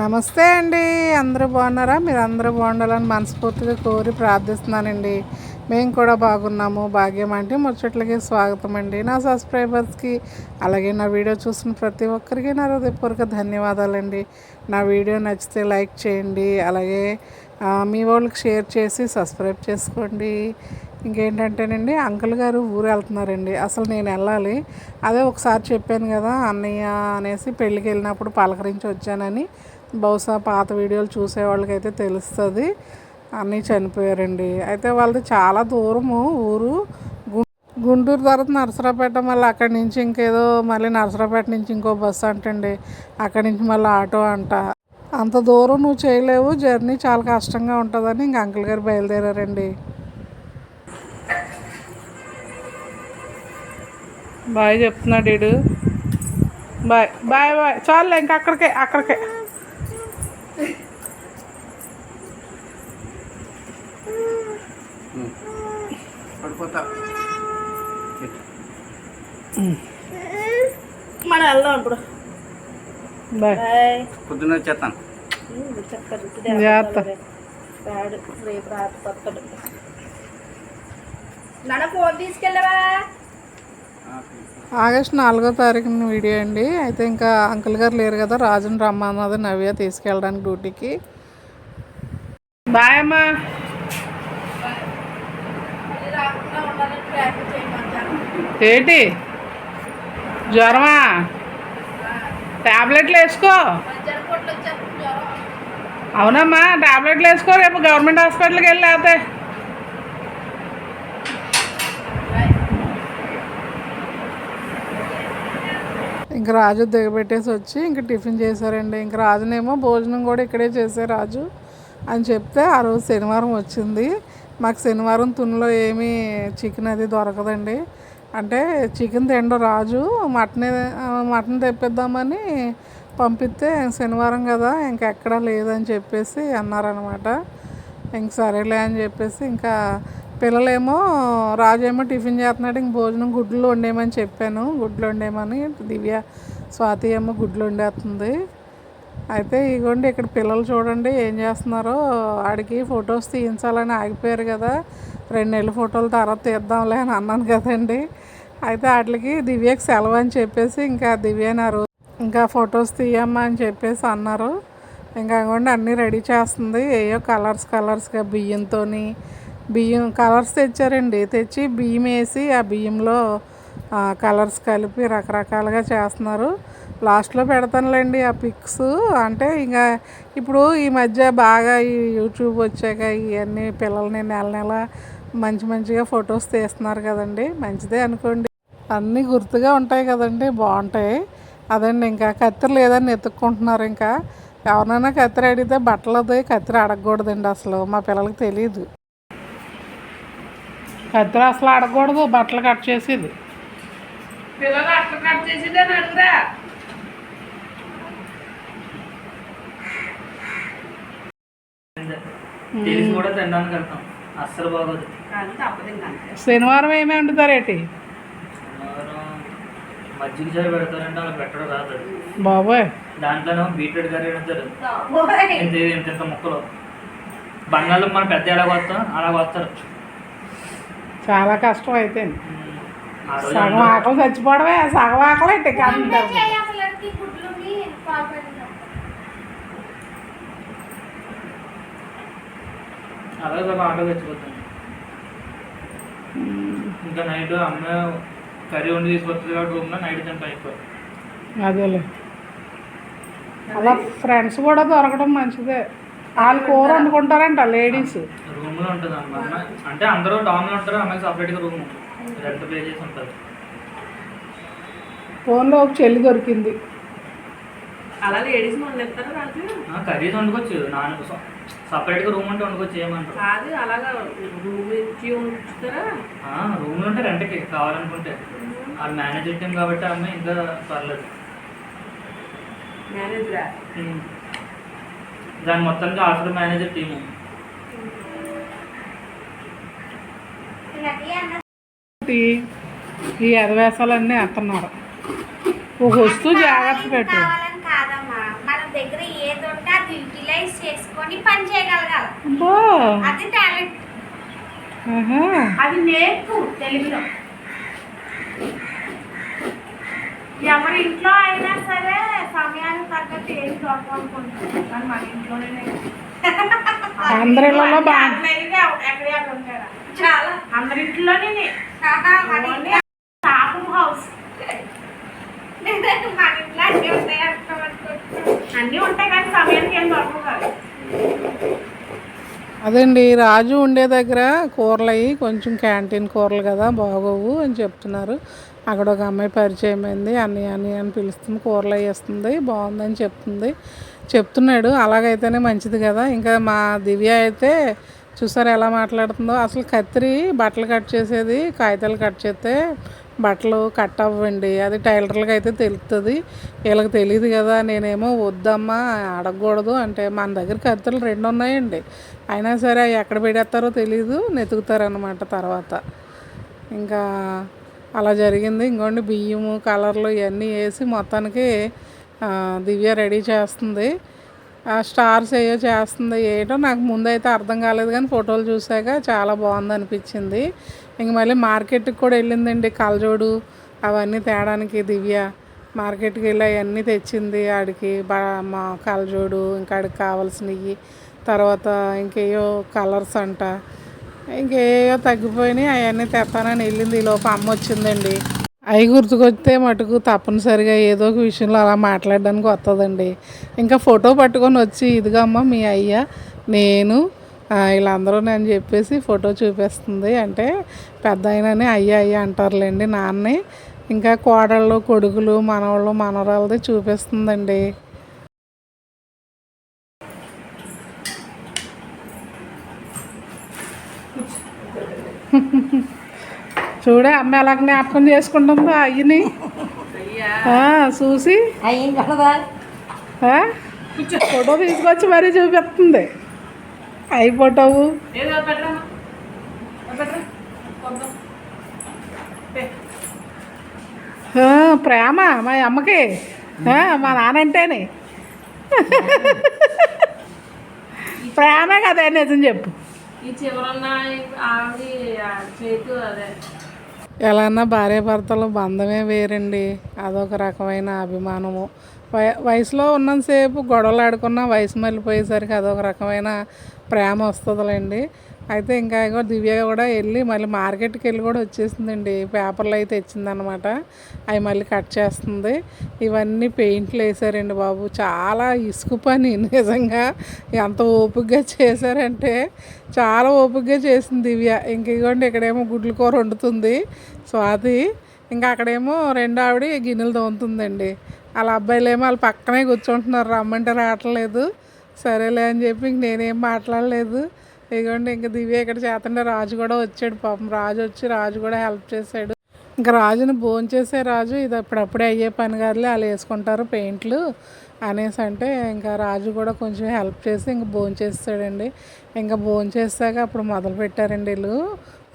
నమస్తే అండి. అందరూ బాగున్నారా? మీరు అందరూ బాగుండాలని మనస్ఫూర్తిగా కోరి ప్రార్థిస్తున్నానండి. మేము కూడా బాగున్నాము. భాగ్యం అంటే ముచ్చట్లకి స్వాగతం అండి. నా సబ్స్క్రైబర్స్కి అలాగే నా వీడియో చూసిన ప్రతి ఒక్కరికి నా హృదయపూర్వక ధన్యవాదాలండి. నా వీడియో నచ్చితే లైక్ చేయండి. అలాగే మీ వాళ్ళకి షేర్ చేసి సబ్స్క్రైబ్ చేసుకోండి. ఇంకేంటంటేనండి అంకుల్ గారు ఊరు వెళ్తున్నారండి. అసలు నేను వెళ్ళాలి. అదే ఒకసారి చెప్పాను కదా అన్నయ్య అనేసి పెళ్ళికి వెళ్ళినప్పుడు పలకరించి వచ్చానని. బహుశా పాత వీడియోలు చూసే వాళ్ళకైతే తెలుస్తుంది. అన్నీ చనిపోయారండి. అయితే వాళ్ళది చాలా దూరము ఊరు. గు- గుంటూరు తర్వాత నరసరాపేట మళ్ళీ అక్కడి నుంచి ఇంకేదో మళ్ళీ నరసరాపేట నుంచి ఇంకో బస్సు అంటండి. అక్కడి నుంచి మళ్ళీ ఆటో అంట. అంత దూరం నువ్వు చేయలేవు. జర్నీ చాలా కష్టంగా ఉంటుందని ఇంక అంకుల్ గారు బయలుదేరారండి. బాయ్ చెప్తున్నాడు ఈడు. Bye bye bye. చాలు ఇంక అక్కడికే అక్కడికే. పడిపోతా మనం వెళ్దాం ఇప్పుడు. బాయ్. పొద్దున్న వచ్చేస్తాను చెప్తారు? జాగ్రత్త. రాడు రేపు. రాత్రి కొత్తడు నాన్న ఫోన్ తీసుకెళ్ళవా? ఆగస్ట్ నాలుగో తారీఖున వీడియో అండి. అయితే ఇంకా అంకుల్ గారు లేరు కదా రాజుని రమ్మన్నది నవ్య తీసుకెళ్ళడానికి డ్యూటీకి. బాయ్ అమ్మా. ఏంటి? జ్వరమా? టాబ్లెట్లు వేసుకో. అవునమ్మా టాబ్లెట్లు వేసుకో రేపు గవర్నమెంట్ హాస్పిటల్కి వెళ్ళి లేకపోతే. ఇంక రాజు దిగబెట్టేసి వచ్చి ఇంక టిఫిన్ చేశారండి. ఇంక రాజునేమో భోజనం కూడా ఇక్కడే చేసే రాజు అని చెప్తే ఆ రోజు శనివారం వచ్చింది. మాకు శనివారం తునిలో ఏమీ చికెన్ అది దొరకదండి. అంటే చికెన్ తిండు రాజు. మటన్ మటన్ తెప్పిద్దామని పంపిస్తే శనివారం కదా ఇంకెక్కడా లేదని చెప్పేసి అన్నారనమాట. ఇంక సరేలే అని చెప్పేసి ఇంకా పిల్లలేమో రాజేమో టిఫిన్ చేస్తున్నాడు ఇంక భోజనం గుడ్లు వండేయమని చెప్పాను. గుడ్లు వండేయమని దివ్య స్వాతి ఏమో గుడ్లు వండేస్తుంది. అయితే ఇగోండి ఇక్కడ పిల్లలు చూడండి ఏం చేస్తున్నారో. ఆడికి ఫొటోస్ తీయించాలని ఆగిపోయారు కదా. రెండు నెలల ఫోటోలు తర్వాత తీద్దాంలే అని అన్నాను కదండి. అయితే వాటికి దివ్యకి సెలవు అని చెప్పేసి ఇంకా దివ్య నారు ఇంకా ఫొటోస్ తీయమ్మా అని చెప్పేసి అన్నారు. ఇంకా అవ్వండి అన్నీ రెడీ చేస్తుంది. ఏయో కలర్స్ కలర్స్గా బియ్యంతో బియ్యం కలర్స్ తెచ్చారండి. తెచ్చి బియ్యం వేసి ఆ బియ్యంలో కలర్స్ కలిపి రకరకాలుగా చేస్తున్నారు. లాస్ట్లో పెడతానులేండి ఆ పిక్స్. అంటే ఇంకా ఇప్పుడు ఈ మధ్య బాగా ఈ యూట్యూబ్ వచ్చాక ఇవన్నీ పిల్లల్ని నెల నెల మంచి మంచిగా ఫొటోస్ తీస్తున్నారు కదండి. మంచిదే అనుకోండి. అన్నీ గుర్తుగా ఉంటాయి కదండి బాగుంటాయి. అదండి ఇంకా కత్తిర లేదని ఎత్తుక్కుంటున్నారు ఇంకా. ఎవరినైనా కత్తిర అడిగితే బట్టలది కత్తిర అడగకూడదండి అసలు మా పిల్లలకి తెలియదు కత్తిర అసలు అడగకూడదు బట్టలు కట్ చేసేది. పిల్లలు అట్లా కట్ చేసేదే అడుగురా తెలిసి కూడా తినడానికి వెళ్తాం. అస్సలు బాగోదు. శనివారం ఏమి మజ్జిగ పెడతారంటే అలా పెట్టడం రాదు. బాబోయ్. దాంట్లోనే బీట్రూట్ కర్రీ పెడతారు. ఇంత ఇంత ఇంత ముక్కలు. బంగాళం మనం పెద్ద ఎలా వస్తాం అలా వస్తారు చాలా కష్టం అయితే. సగం ఆకలి చచ్చిపోవడమే సగం ఆకలి అయితే అలాగే ఒక ఆటో తెచ్చిపోతాం ఇంకా నైట్ అమ్మ కర్రీ వండి తీసుకొస్తుంది కాబట్టి రూమ్లో నైట్ తింటాం ఎక్కువ. అదేలే. అలా ఫ్రెండ్స్ కూడా దొరకడం మంచిదే. వాళ్ళు కూర వండుకుంటారంట లేడీస్. రూమ్లో ఉంటుంది అమ్మ. అంటే అందరూ డౌన్లో ఉంటారు అమ్మాయికి సపరేట్గా రూమ్ రెంట్ పే చేసి ఉంటుంది ఫోన్లో ఒక చెల్లి దొరికింది. అలా లేడీస్ ఇస్తారు రాజు? కర్రీస్ వండుకోవచ్చు. నాన్న సపరేట్గా రూమ్ ఉంటే వండుకోవచ్చు ఏమంటారు? కాదు అలాగా రూమ్ ఇచ్చి ఉంచుతారా? రూమ్లో ఉంటే రెంట్కి కావాలనుకుంటే. వాళ్ళు మేనేజర్ టీం కాబట్టి అమ్మాయి ఇంకా పర్లేదు. మేనేజరా. దాని మొత్తానికి ఆఫర్ మేనేజర్ టీము. ఈ ఎదవేసాలన్నీ ఎత్తున్నారు ఒక వస్తువు జాగ్రత్త పెట్టు. దగ్గర ఏది ఉంటే అది యూటిలైజ్ చేసుకొని పని చేయగలగాలి. అబ్బో. అది టాలెంట్. అది నేర్పు తెలుగులో. ఎవరి ఇంట్లో అయినా సరే సమయానికి తగ్గట్టు ఏం కానీ మన ఇంట్లోనే. నేర్పు. అందరి ఇళ్ళలో బా అట్లయితే ఎక్కడ ఉంటారా? చాలా. అందరి ఇంట్లోనే ఆహా, మన ఇంట్లో టాప్ హౌస్ మన ఇంట్లో అన్నీ ఉంటాయి అనుకోమనుకుంటున్నాను. అన్నీ ఉంటాయి కానీ సమయానికి ఏం దొరకవు కాదు. అదండి రాజు ఉండే దగ్గర కూరలు అయ్యి కొంచెం క్యాంటీన్ కూరలు కదా బాగోవు అని చెప్తున్నారు. అక్కడ ఒక అమ్మాయి పరిచయం అయింది అన్ని అని అని పిలుస్తుంది కూరలు అవి బాగుందని చెప్తుంది. చెప్తున్నాడు అలాగైతేనే మంచిది కదా. ఇంకా మా దివ్య అయితే చూసారు ఎలా మాట్లాడుతుందో అసలు కత్తిరి బట్టలు కట్ చేసేది కాగితాలు కట్ చేస్తే బట్టలు కట్ అవ్వండి. అది టైలర్లకు అయితే తెలుస్తుంది వీళ్ళకి తెలియదు కదా నేనేమో వద్దమ్మా అడగకూడదు అంటే మన దగ్గర కత్తులు రెండు ఉన్నాయండి. అయినా సరే అవి ఎక్కడ పెడేస్తారో తెలియదు నెతుకుతారనమాట తర్వాత. ఇంకా అలా జరిగింది. ఇంకోండి బియ్యము కలర్లు ఇవన్నీ వేసి మొత్తానికి దివ్య రెడీ చేస్తుంది. ఆ స్టార్స్ ఏయో చేస్తుంది. ఏంటో నాకు ముందైతే అర్థం కాలేదు కానీ ఫోటోలు చూసాక చాలా బాగుంది అనిపించింది ఇంక మళ్ళీ మార్కెట్కి కూడా వెళ్ళిందండి కలజోడు. అవన్నీ తేడానికి దివ్య. మార్కెట్కి వెళ్ళి అవన్నీ తెచ్చింది ఆడికి. బా మా కలజోడు ఇంకా ఆడికి కావాల్సినవి. తర్వాత ఇంకేయో కలర్స్ అంట. ఇంకేయో తగ్గిపోయినాయి అవన్నీ తెస్తానని వెళ్ళింది. ఈ అమ్మ వచ్చిందండి. అవి గుర్తుకొస్తే మటుకు తప్పనిసరిగా ఏదో ఒక విషయంలో అలా మాట్లాడడానికి వస్తుందండి ఇంకా ఫోటో పట్టుకొని వచ్చి ఇదిగమ్మ అమ్మ మీ అయ్య నేను ఆ, వీళ్ళందరూ అని చెప్పేసి ఫోటో చూపిస్తుంది. అంటే పెద్ద ఆయనని అయ్య అయ్య అంటారులేండి నాన్నే. ఇంకా కోడళ్ళు కొడుకులు మనవాళ్ళు మనవరాలది చూపిస్తుందండి. చూడే అమ్మ ఎలా జ్ఞాపకం చేసుకుంటుందో అయ్యని. చూసి? ఫోటో తీసుకొచ్చి మరీ చూపిస్తుంది. అయి ఫోటోవు ఏదో పెట్టమ్మా పెట్టరా కొంచెం ఆ, ప్రేమ మా అమ్మకి. మా నానంటేనే ప్రేమే కదా నిజం చెప్పు. ఎలా అన్నా భార్యాభర్తల బంధమే వేరండి. అదొక రకమైన అభిమానము. వయసులో ఉన్నంతసేపు గొడవలు ఆడుకున్న వయసు మళ్ళీపోయేసరికి అదొక రకమైన ప్రేమ వస్తుందిలేండి. అయితే ఇంకా దివ్య కూడా వెళ్ళి మళ్ళీ మార్కెట్కి వెళ్ళి కూడా వచ్చేసిందండి. పేపర్లు అయితే తెచ్చిందనమాట అవి మళ్ళీ కట్ చేస్తుంది. ఇవన్నీ పెయింట్లు వేసారండి బాబు. చాలా ఇసుక పని నిజంగా. ఎంత ఓపికగా చేశారంటే చాలా ఓపికగా చేసింది దివ్య. ఇంక ఇగోండి ఇక్కడేమో గుడ్ల కూర వండుతుంది స్వాతి. ఇంకా అక్కడేమో రెండు ఆవిడ గిన్నెలు తోముతుందండి. వాళ్ళ అబ్బాయిలేమో వాళ్ళ పక్కనే కూర్చుంటున్నారు రమ్మంటే రావట్లేదు. సరేలే అని చెప్పి ఇంక నేనేం మాట్లాడలేదు. ఇదిగోండి ఇంక దివ్య ఇక్కడ చేతంటే రాజు కూడా వచ్చాడు పాపం. రాజు వచ్చి రాజు కూడా హెల్ప్ చేశాడు. ఇంకా రాజుని భోంచేసే రాజు ఇది అప్పుడప్పుడే అయ్యే పని కాదులే వాళ్ళు వేసుకుంటారు పెయింట్లు అనేసి అంటే ఇంకా రాజు కూడా కొంచెం హెల్ప్ చేసి ఇంకా భోంచేస్తాడండి ఇంకా భోంచేసాక అప్పుడు మొదలు పెట్టారండి వీళ్ళు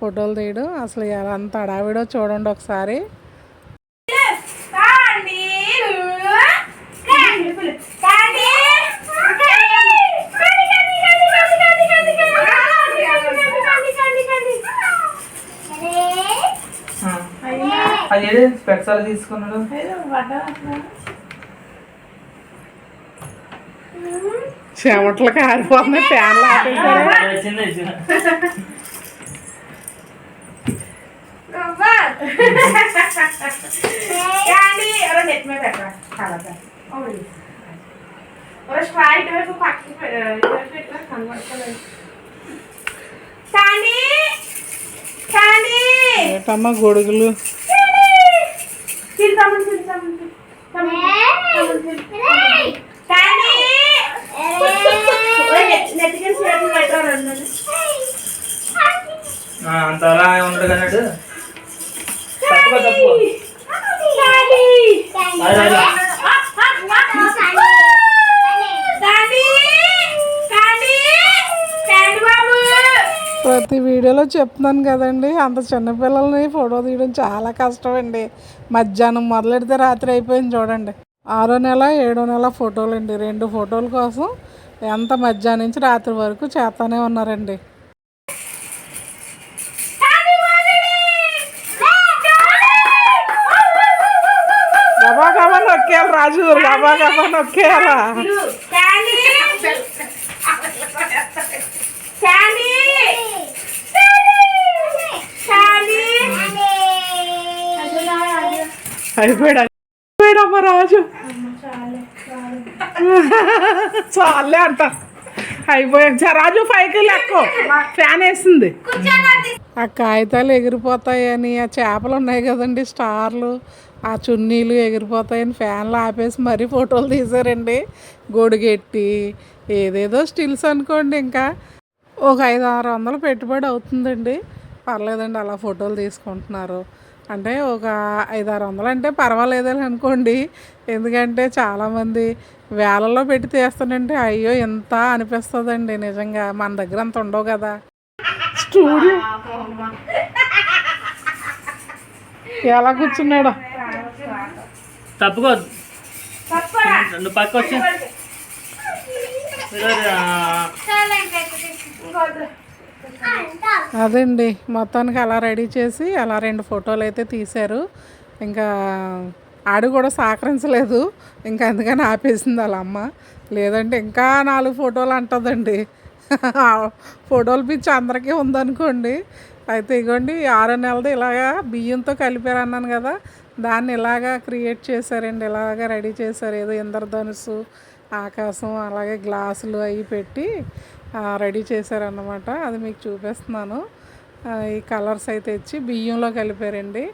ఫోటోలు తీయడం. అసలు ఎలా అంత అడావిడో చూడండి ఒకసారి. పక్కకి పె- ఇటువైపు పెట్టరా కనబడతలేదు కానీ కానీ ఏటమ్మా గొడుగులు? అంత అలా ఉండదు అన్నట్టు తప్పుకో తప్పుకో వీడియోలో చెప్తున్నాను కదండి అంత చిన్నపిల్లల్ని ఫోటో తీయడం చాలా కష్టం అండి మధ్యాహ్నం మొదలెడితే రాత్రి అయిపోయింది చూడండి. ఆరో నెల ఏడో నెల ఫోటోలు అండి రెండు ఫోటోల కోసం ఎంత మధ్యాహ్నం నుంచి రాత్రి వరకు చేస్తానే ఉన్నారండి. గబా గబా నొక్కేయాలి రాజు గబా గబా నొక్కేయాలా? అయిపోయాడు అయిపోయాడమ్మ రాజు. చాలే అంట. అయిపోయా రాజు పైకి లెక్క. ఫ్యాన్ వేసింది. ఆ కాగితాలు ఎగిరిపోతాయని ఆ చేపలు ఉన్నాయి కదండి స్టార్లు. ఆ చున్నీలు ఎగిరిపోతాయని ఫ్యాన్లు ఆపేసి మరీ ఫోటోలు తీశారండి. గొడుగెట్టి ఏదేదో స్టిల్స్ అనుకోండి ఇంకా. ఒక ఐదు ఆరు వందలు పెట్టుబడి అవుతుందండి. పర్లేదండి అలా ఫోటోలు తీసుకుంటున్నారు. అంటే ఒక ఐదు ఆరు వందలు అంటే పర్వాలేదని అనుకోండి. ఎందుకంటే చాలామంది వేలల్లో పెట్టి తీస్తానంటే అయ్యో ఎంత అనిపిస్తుందండి నిజంగా. మన దగ్గర అంత ఉండవు కదా. స్టూడియో. ఎలా కూర్చున్నాడు? తప్పుకో. నువ్వు పక్క వచ్చి అదండి. మొత్తానికి అలా రెడీ చేసి అలా రెండు ఫోటోలు అయితే తీశారు. ఇంకా ఆడు కూడా సహకరించలేదు. ఇంకా అందుకని ఆపేసింది వాళ్ళ అమ్మ. లేదంటే ఇంకా నాలుగు ఫోటోలు అంటుందండి. ఫోటోలు పిచ్చి అందరికీ ఉందనుకోండి. అయితే ఇగోండి ఆరో నెలది ఇలాగా బియ్యంతో కలిపారు అన్నాను కదా. దాన్ని ఇలాగా క్రియేట్ చేశారండి. ఇలాగా రెడీ చేశారు. ఏదో ఇంద్రధనుసు ఆకాశం అలాగే గ్లాసులు అవి పెట్టి రెడీ చేశారన్నమాట. అది మీకు చూపిస్తున్నాను. ఈ కలర్స్ అయితే ఇచ్చి బియ్యంలో కలిపారండి.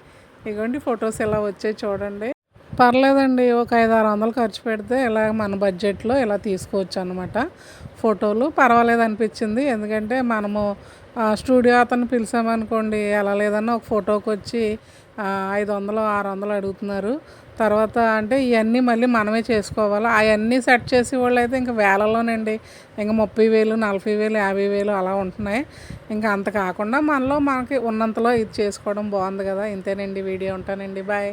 ఇగోండి ఫొటోస్ ఇలా వచ్చాయి చూడండి. పర్లేదండి ఒక ఐదు ఆరు వందలు ఖర్చు పెడితే ఇలా మన బడ్జెట్లో ఇలా తీసుకోవచ్చు అనమాట ఫోటోలు పర్వాలేదు అనిపించింది. ఎందుకంటే మనము స్టూడియో అతను పిలిచామనుకోండి ఎలా లేదన్నా ఒక ఫోటోకి వచ్చి ఐదు వందలు ఆరు వందలు అడుగుతున్నారు. తర్వాత అంటే ఇవన్నీ మళ్ళీ మనమే చేసుకోవాలి? అవన్నీ సెట్ చేసే వాళ్ళు అయితే ఇంకా వేలలోనండి ఇంకా ముప్పై వేలు నలభై వేలు యాభై వేలు అలా ఉంటున్నాయి. ఇంకా అంత కాకుండా మనలో మనకి ఉన్నంతలో ఇది చేసుకోవడం బాగుంది కదా. ఇంతేనండి. వీడియో ఉంటానండి. బాయ్.